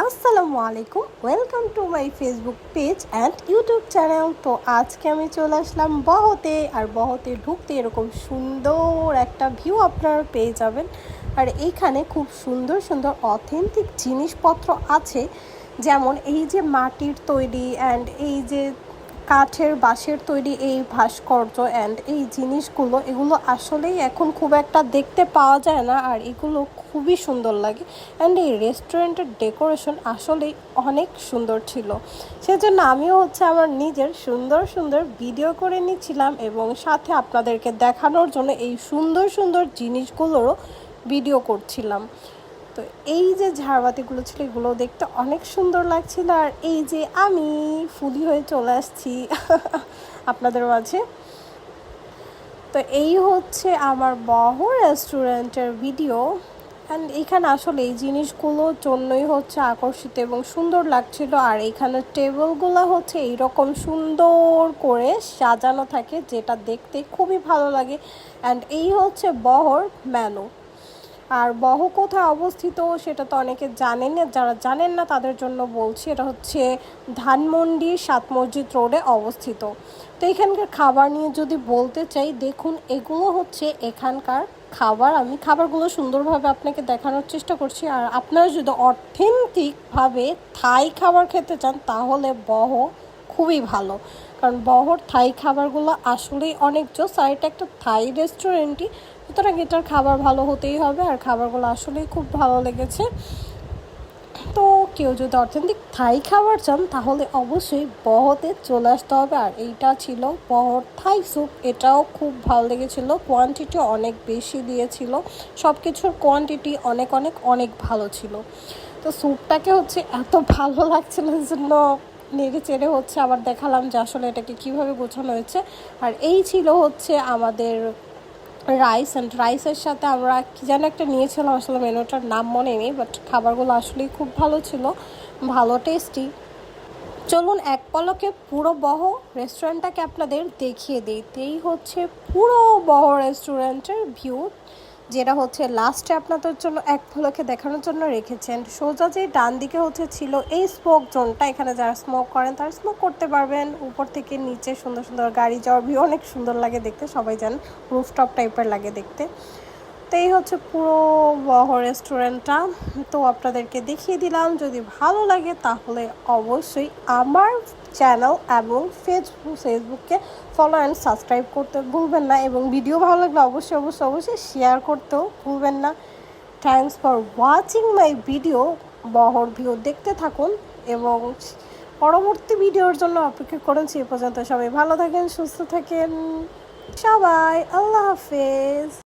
আসসালামু আলাইকুম welcome to my Facebook page and YouTube channel তো আজকে আমি চলে আসলাম বহতে, আর বহতে ঢুকতে এরকম সুন্দর একটা ভিউ আপনারা পেয়ে যাবেন। আর এইখানে খুব সুন্দর সুন্দর অথেন্টিক জিনিসপত্র আছে, যেমন এই যে মাটির তৈরি অ্যান্ড এই যে কাঠের বাঁশের তৈরি এই ভাস্কর্য অ্যান্ড এই জিনিসগুলো, এগুলো আসলেই এখন খুব একটা দেখতে পাওয়া যায় না আর এগুলো খুবই সুন্দর লাগে অ্যান্ড এই রেস্টুরেন্টের ডেকোরেশন আসলেই অনেক সুন্দর ছিল। সেজন্য আমিও হচ্ছে আমার নিজের সুন্দর সুন্দর ভিডিও করে নিচ্ছিলাম এবং সাথে আপনাদেরকে দেখানোর জন্য এই সুন্দর সুন্দর জিনিসগুলোরও ভিডিও করছিলাম। তো এই যে ঝাড়বাতিগুলো ছিল, এগুলো দেখতে অনেক সুন্দর লাগছিল। আর এই যে আমি ফুলি হয়ে চলে আসছি আপনাদের মাঝে। তো এই হচ্ছে আমার বহ রেস্টুরেন্টের ভিডিও। অ্যান্ড এখানে আসলে এই জিনিসগুলোর জন্যই হচ্ছে আকর্ষিত এবং সুন্দর লাগছিল। আর এখানে টেবিলগুলো হচ্ছে এইরকম সুন্দর করে সাজানো থাকে, যেটা দেখতে খুবই ভালো লাগে। অ্যান্ড এই হচ্ছে বহর ম্যানু আর বহ কোথায় অবস্থিত সেটা তো অনেকে জানেন না, যারা জানেন না তাদের জন্য বলছি, এটা হচ্ছে ধানমন্ডি সাত মসজিদ রোডে অবস্থিত। তো এখানকার খাবার নিয়ে যদি বলতে চাই, দেখুন এগুলো হচ্ছে এখানকার খাবার। আমি খাবারগুলো সুন্দরভাবে আপনাকে দেখানোর চেষ্টা করছি। আর আপনারা যদি অথেন্টিকভাবে থাই খাবার খেতে চান, তাহলে বহ খুবই ভালো। কারণ বহর থাই খাবারগুলো আসলেই অনেক জোস। আর এটা একটা থাই রেস্টুরেন্টই। সুতরাং এটার খাবার ভালো হতেই হবে আর খাবারগুলো আসলেই খুব ভালো লেগেছে। তো কেউ যদি অথেন্টিক থাই খাবার চান, তাহলে অবশ্যই বহতে চলে আসতে হবে। আর এইটা ছিল বহর থাই স্যুপ। এটাও খুব ভালো লেগেছিল। কোয়ান্টিটি অনেক বেশি দিয়েছিল। সব কিছুর কোয়ান্টিটি অনেক অনেক অনেক ভালো ছিল। তো স্যুপটাকে হচ্ছে এত ভালো লাগছিল জন্য নেড়ে চেড়ে হচ্ছে আবার দেখালাম যে আসলে এটাকে কীভাবে গোছানো হয়েছে। আর এই ছিল হচ্ছে আমাদের রাইস অ্যান্ড রাইসের সাথে আমরা কী যেন একটা নিয়েছিলাম, আসলে মেনুটার নাম মনে নেই বাট খাবারগুলো আসলেই খুব ভালো ছিল, ভালো টেস্টি চলুন এক পলকে পুরো বহ রেস্টুরেন্টটাকে আপনাদের দেখিয়ে দিই। এই হচ্ছে পুরো বহ রেস্টুরেন্টের ভিউ যেটা হচ্ছে লাস্টে আপনাদের জন্য এক ফলকে দেখানোর জন্য রেখেছেন। সোজা যে ডান দিকে হচ্ছে ছিল এই স্মোক জোনটা এখানে যারা স্মোক করেন তারা স্মোক করতে পারবেন। উপর থেকে নিচে সুন্দর সুন্দর গাড়ি যাওয়ার ভিউ অনেক সুন্দর লাগে দেখতে, সবাই জানেন রুফটপ টাইপের লাগে দেখতে। এই হচ্ছে পুরো বহ রেস্টুরেন্টটা তো আপনাদেরকে দেখিয়ে দিলাম। যদি ভালো লাগে তাহলে অবশ্যই আমার চ্যানেল এবং ফেসবুক ফেসবুককে ফলো অ্যান্ড সাবস্ক্রাইব করতে ভুলবেন না। এবং ভিডিও ভালো লাগলে অবশ্যই অবশ্যই অবশ্যই শেয়ার করতেও ভুলবেন না। Thanks for watching my video বহর ভিউ দেখতে থাকুন এবং পরবর্তী ভিডিওর জন্য অপেক্ষা করুন। সে পর্যন্ত সবাই ভালো থাকেন, সুস্থ থাকেন। সবাই, আল্লাহ হাফেজ।